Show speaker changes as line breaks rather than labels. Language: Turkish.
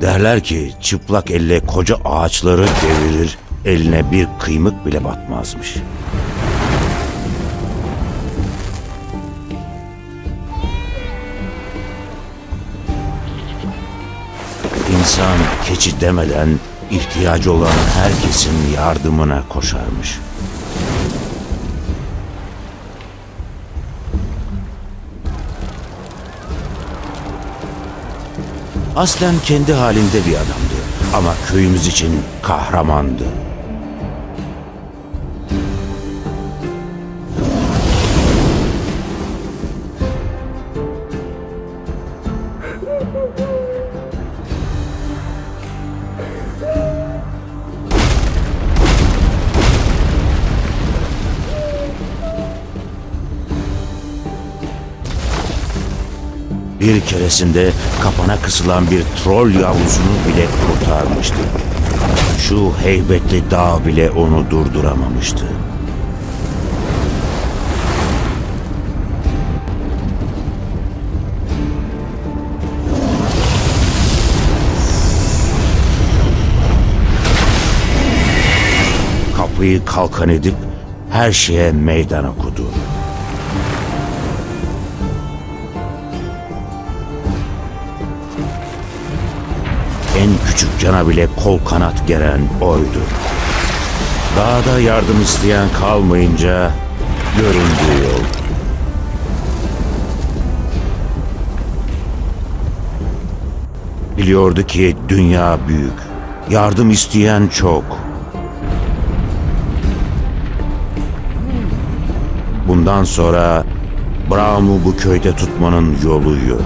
Derler ki çıplak elle koca ağaçları devirir, eline bir kıymık bile batmazmış. İnsan keçi demeden ihtiyacı olan herkesin yardımına koşarmış. Aslen kendi halinde bir adamdı ama köyümüz için kahramandı. Bir keresinde kapana kısılan bir troll yavrusunu bile kurtarmıştı. Şu heybetli dağ bile onu durduramamıştı. Kapıyı kalkan edip her şeye meydan okudu. En küçük cana bile kol kanat geren oydu. Dağda yardım isteyen kalmayınca göründüğü yol. Biliyordu ki dünya büyük. Yardım isteyen çok. Bundan sonra Braum'u bu köyde tutmanın yolu yok.